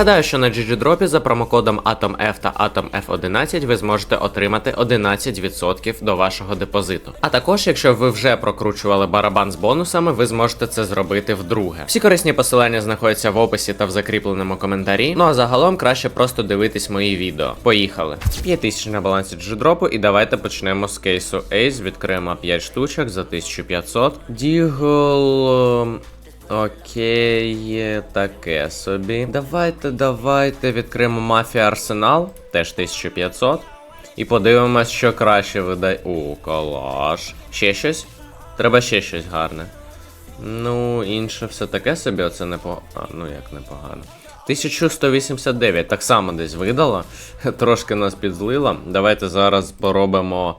Нагадаю, що на GGDrop за промокодом AtomF та AtomF11 ви зможете отримати 11% до вашого депозиту. А також, якщо ви вже прокручували барабан з бонусами, ви зможете це зробити вдруге. Всі корисні посилання знаходяться в описі та в закріпленому коментарі. Ну а загалом краще просто дивитись мої відео. Поїхали. 5000 на балансі GGDrop і давайте почнемо з кейсу Ace. Відкриємо 5 штучок за 1500. Дігл. Окей, таке собі. Давайте, давайте відкриємо Мафія Арсенал, теж 1500. І подивимось, що краще видає. О, колаж. Ще щось? Треба ще щось гарне. Ну, інше все таке собі, оце непогано. А, ну як непогано. 1189, так само десь видала. Трошки нас підзлила. Давайте зараз поробимо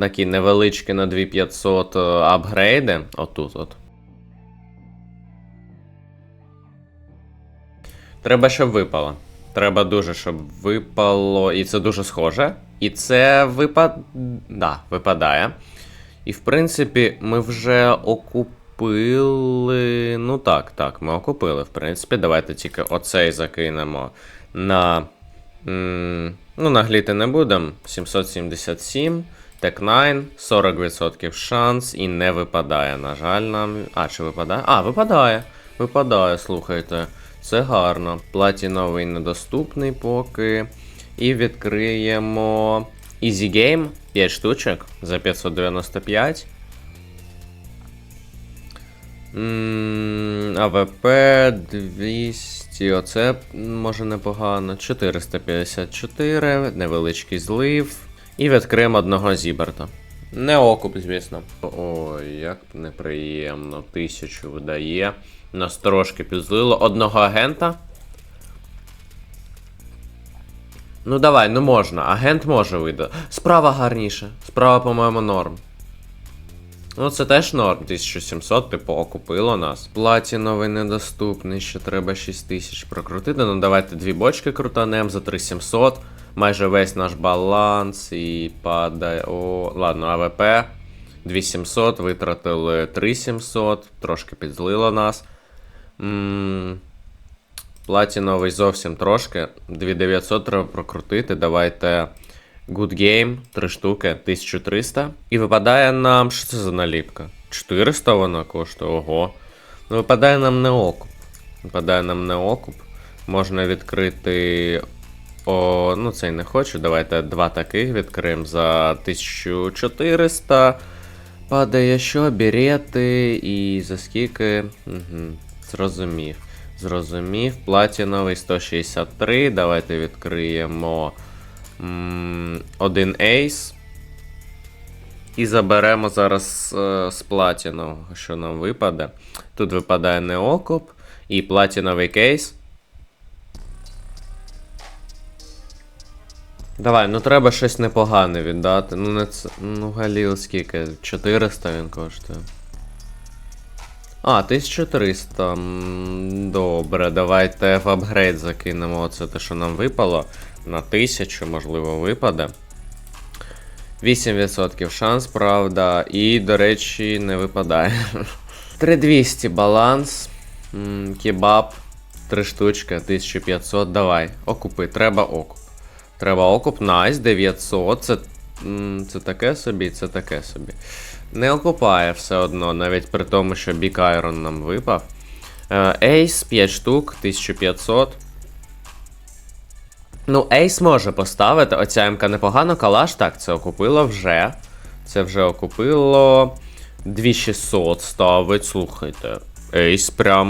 такі невеличкі на 2500 е, апгрейди. Отут от. Треба, щоб випало. Треба дуже, щоб випало. І це дуже схоже. І це випад... да, випадає. І в принципі, ми вже окупили. Ну так, так, ми окупили. В принципі, давайте тільки оцей закинемо на. Ну, нагліти не будемо. 777. Тек 9, 40% шанс і не випадає. На жаль, нам. А, чи випадає? А, випадає. Випадає, слухайте. Це гарно. Платіновий недоступний поки. І відкриємо Easy Game 5 штучок за 595. М, АВП 200. Оце може непогано. 454, невеличкий злив. І відкриємо одного Зіберта. Не окуп, звісно. Ой, як неприємно. Тисячу видає. Нас трошки підзлило. Одного агента. Ну давай, ну можна. Агент може видати. Справа гарніше. Справа, по-моєму, норм. Ну, це теж норм. 1700, типу, окупило нас. Платіновий недоступний, ще треба 6000 прокрутити. Ну давайте дві бочки крутанем за 3700. Майже весь наш баланс і падає. О, ладно, АВП. 2700, витратили 3700, трошки підзлило нас. М, Платіновий зовсім трошки. 2900 треба прокрутити. Давайте Good Game, 3 штуки, 1300. І випадає нам. Що це за наліпка? 400 вона коштує, ого. Ну, випадає нам не окуп. Випадає нам не окуп. Можна відкрити. О, ну цей не хочу. Давайте два таких відкриємо за 1400. Падає що? Берети і за скільки? Угу. Зрозумів. Зрозумів. Платіновий 163. Давайте відкриємо м, один ейс. І заберемо зараз е, з платінового, що нам випаде. Тут випадає неокуп і платіновий кейс. Давай, ну треба щось непогане віддати. Ну, не це. Ну, Галіл скільки? 400 він коштує. А, 1300. Добре, давайте в апгрейд закинемо оце те, що нам випало. На 1000, можливо, випаде. 8% шанс, правда. І, до речі, не випадає. 3200 баланс. Кебаб. 3 штучки, 1500. Давай, окупи, треба окуп. Треба окуп, найс, 900. Це, це таке собі, це таке собі. Не окупає все одно, навіть при тому, що Big Iron нам випав. Ейс 5 штук, 1500. Ну, Ейс може поставити. Оця МК непогано, калаш, так, це окупило вже. Це вже окупило. 2600 ставить, слухайте. Ейс прям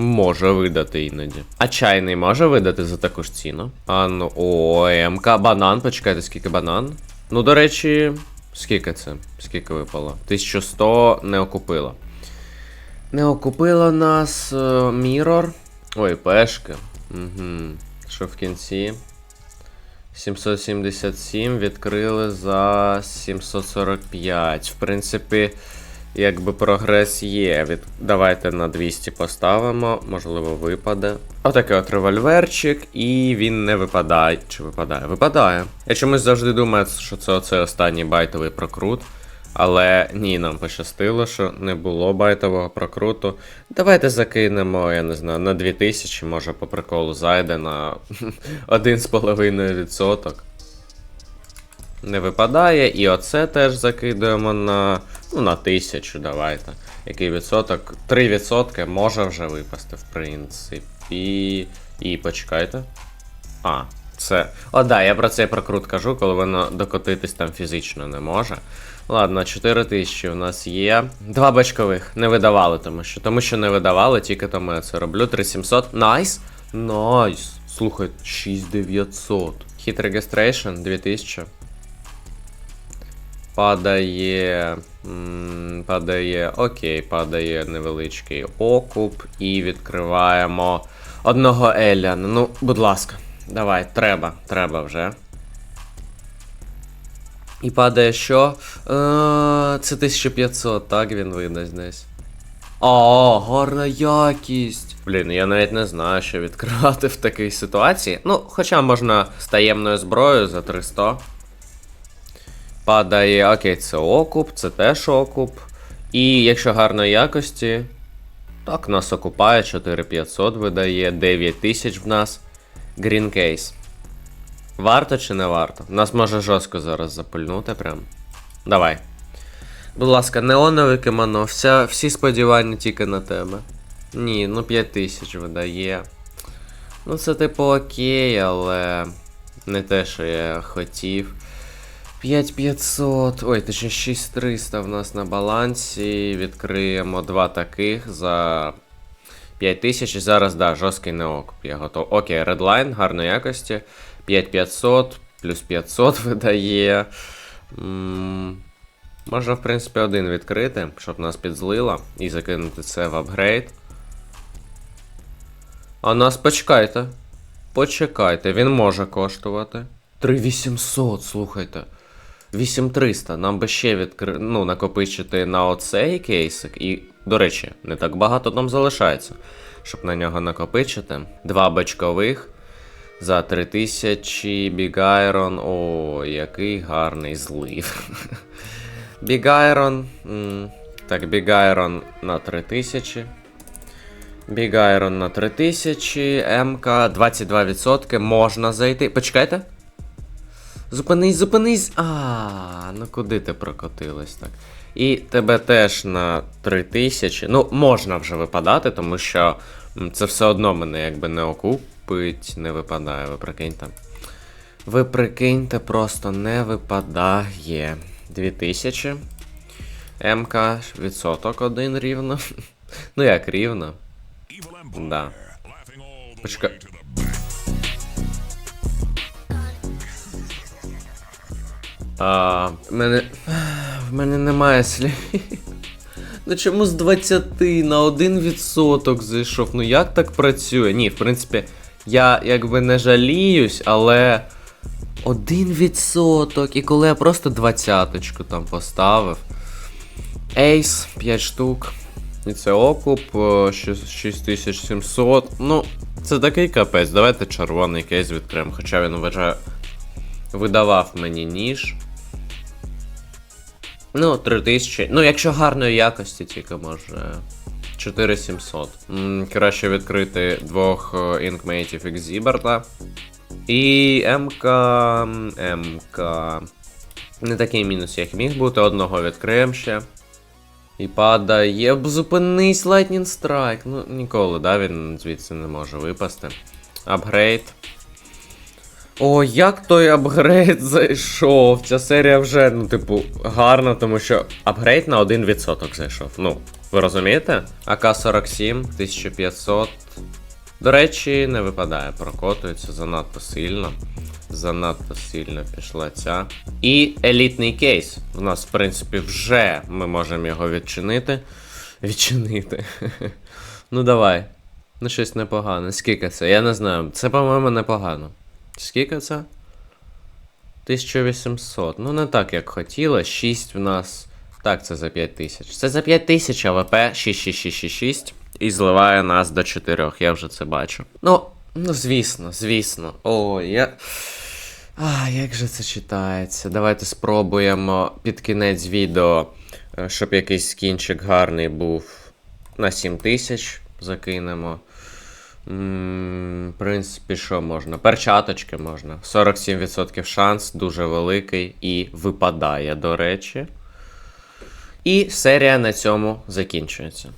може видати іноді. А чайний може видати за таку ж ціну? А ну, о, МК банан, почекайте, скільки банан? Ну, до речі, скільки це? Скільки випало? 1100 не окупило. Не окупило нас е, Мірор. Ой, пешки. Угу. Що в кінці? 777 відкрили за 745. В принципі, якби прогрес є. Від... Давайте на 200 поставимо, можливо, випаде. Отакий от револьверчик, і він не випадає. Чи випадає? Випадає. Я чомусь завжди думаю, що це оцей останній байтовий прокрут. Але ні, нам пощастило, що не було байтового прокруту. Давайте закинемо, я не знаю, на 2000, може по приколу зайде на 1,5%. Не випадає, і оце теж закидуємо на. Ну, на 1000, давайте. Який відсоток? 3% може вже випасти, в принципі. І почекайте. А, це. О, да, я про цей прокрут кажу, коли воно докотитись там фізично не може. Ладно, 4 тисячі у нас є. Два бачкових. Не видавали, тому що. Тому що не видавали, тільки тому я це роблю. 3700. Найс! Найс! Слухай, 6900. Hit registration 2000. Падає. Падає. Окей, падає невеличкий окуп. І відкриваємо одного Еляна. Ну, будь ласка, давай, треба, треба вже. І падає що? Е, це 1500, так він видасть десь. О, гарна якість. Блін, я навіть не знаю, що відкривати в такій ситуації. Ну, хоча можна з таємною зброєю за 300. Падає, окей, це окуп, це теж окуп. І якщо гарної якості, так, нас окупає 4500 видає, 9000 в нас. Green Case. Варто чи не варто? Нас може жорстко зараз запульнути прям. Давай. Будь ласка, неонове кимоно, вся, всі сподівання тільки на тебе. Ні, ну 5000 видає. Ну це типу окей, але не те, що я хотів. 5500, ой, точніше 6300 в нас на балансі. Відкриємо два таких за 5000. І зараз, да, жорсткий неокуп. Я готов. Окей, редлайн, гарної якості. 5500 плюс 500 видає. Можна, в принципі, один відкрити, щоб нас підзлило, і закинути це в апгрейд. А нас почекайте. Почекайте, він може коштувати. 3800, слухайте. 8300. Нам би ще відкри... ну, накопичити на оцей кейсик. І, до речі, не так багато там залишається. Щоб на нього накопичити. Два бачкових. За 3000 Бігайрон. О, який гарний злив. Бігайрон. Так, Бігайрон на 3000. Бігайрон на 3000. МК 22%. Можна зайти. Почекайте. Зупинись, зупинись. А, ну куди ти прокотилась так? І тебе теж на 3000. Ну, можна вже випадати, тому що це все одно мене якби не окупить, не випадає, ви прикиньте. Ви прикиньте, просто не випадає. 2000. МК, відсоток один рівно. Ну як рівно? Да. Почекай. А, мене. В мене немає слів. Ну чому з 20 на 1% зайшов? Ну як так працює? Ні, в принципі, я якби не жаліюсь, але. 1%. І коли я просто двадцяточку там поставив. Ейс, 5 штук. І це окуп е, 6700. Ну, це такий капець. Давайте червоний кейс відкриємо. Хоча він вважає. Видавав мені ніж. Ну, 3000. Ну, якщо гарної якості, тільки може. 4700. М, Краще відкрити двох е, інкмейтів Екзіберта. І МК. МК. Не такий мінус, як міг бути. Одного відкриємо ще. І падає. Зупинись, Lightning Strike. Ну, ніколи, да, він звідси не може випасти. Апгрейд. О, як той апгрейд зайшов. Ця серія вже, ну, типу, гарна, тому що апгрейд на 1% зайшов. Ну, ви розумієте? АК-47, 1500. До речі, не випадає, прокотується занадто сильно. Занадто сильно пішла ця. І елітний кейс. У нас, в принципі, вже ми можемо його відчинити. Відчинити. ну давай. Ну, щось непогане. Скільки це? Я не знаю. Це, по-моєму, непогано. Скільки це? 1800. Ну, не так, як хотіло. 6 в нас. Так, це за 5000. Це за 5000 АВП 66666 і зливає нас до 4. Я вже це бачу. Ну, ну звісно, звісно. О, я. А, як же це читається? Давайте спробуємо під кінець відео, е, щоб якийсь скінчик гарний був на 7000 закинемо. В принципі, що можна? Перчаточки можна. 47% шанс, дуже великий і випадає, до речі. І серія на цьому закінчується.